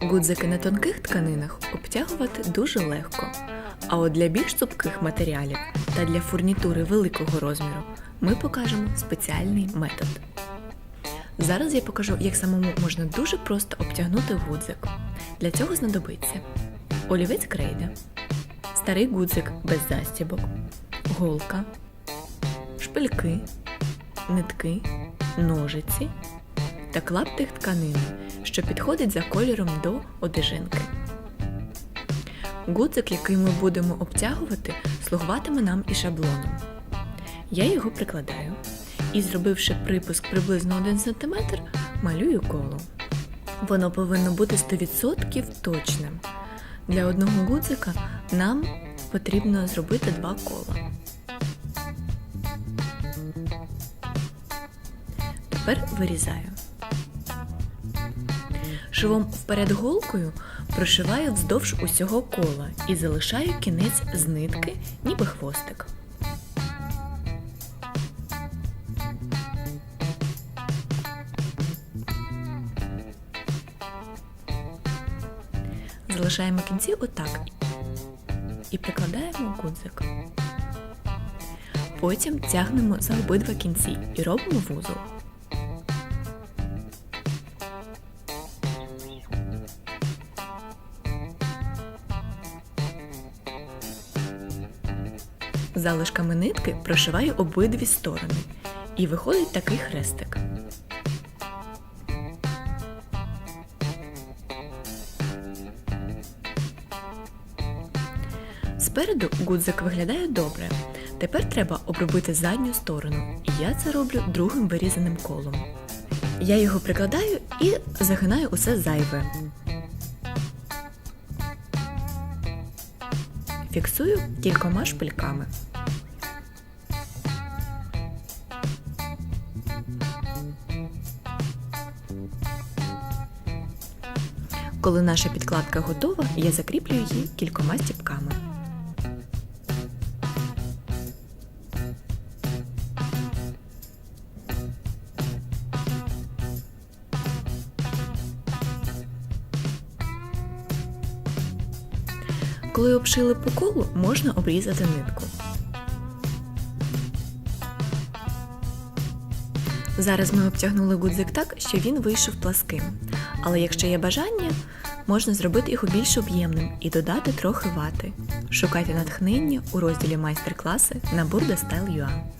Гудзики на тонких тканинах обтягувати дуже легко. А от для більш цупких матеріалів та для фурнітури великого розміру ми покажемо спеціальний метод. Зараз я покажу, як самому можна дуже просто обтягнути гудзик. Для цього знадобиться олівець крейда, старий гудзик без застібок, голка, шпильки, нитки, ножиці та клаптик тканини, що підходить за кольором до одежинки. Гудзик, який ми будемо обтягувати, слугуватиме нам і шаблоном. Я його прикладаю і, зробивши припуск приблизно 1 см, малюю коло. Воно повинно бути 100% точним. Для одного гудзика нам потрібно зробити два кола. Тепер вирізаю. Швом вперед голкою прошиваю вздовж усього кола і залишаю кінець з нитки, ніби хвостик. Залишаємо кінці отак і прикладаємо гудзик. Потім тягнемо за обидва кінці і робимо вузол. Залишками нитки прошиваю обидві сторони. І виходить такий хрестик. Спереду гудзик виглядає добре. Тепер треба обробити задню сторону, і я це роблю другим вирізаним колом. Я його прикладаю і загинаю усе зайве. Фіксую кількома шпильками. Коли наша підкладка готова, я закріплю її кількома стіпками. Коли обшили по колу, можна обрізати нитку. Зараз ми обтягнули гудзик так, що він вийшов пласким. Але якщо є бажання, можна зробити його більш об'ємним і додати трохи вати. Шукайте натхнення у розділі майстер-класи на burda.style.ua.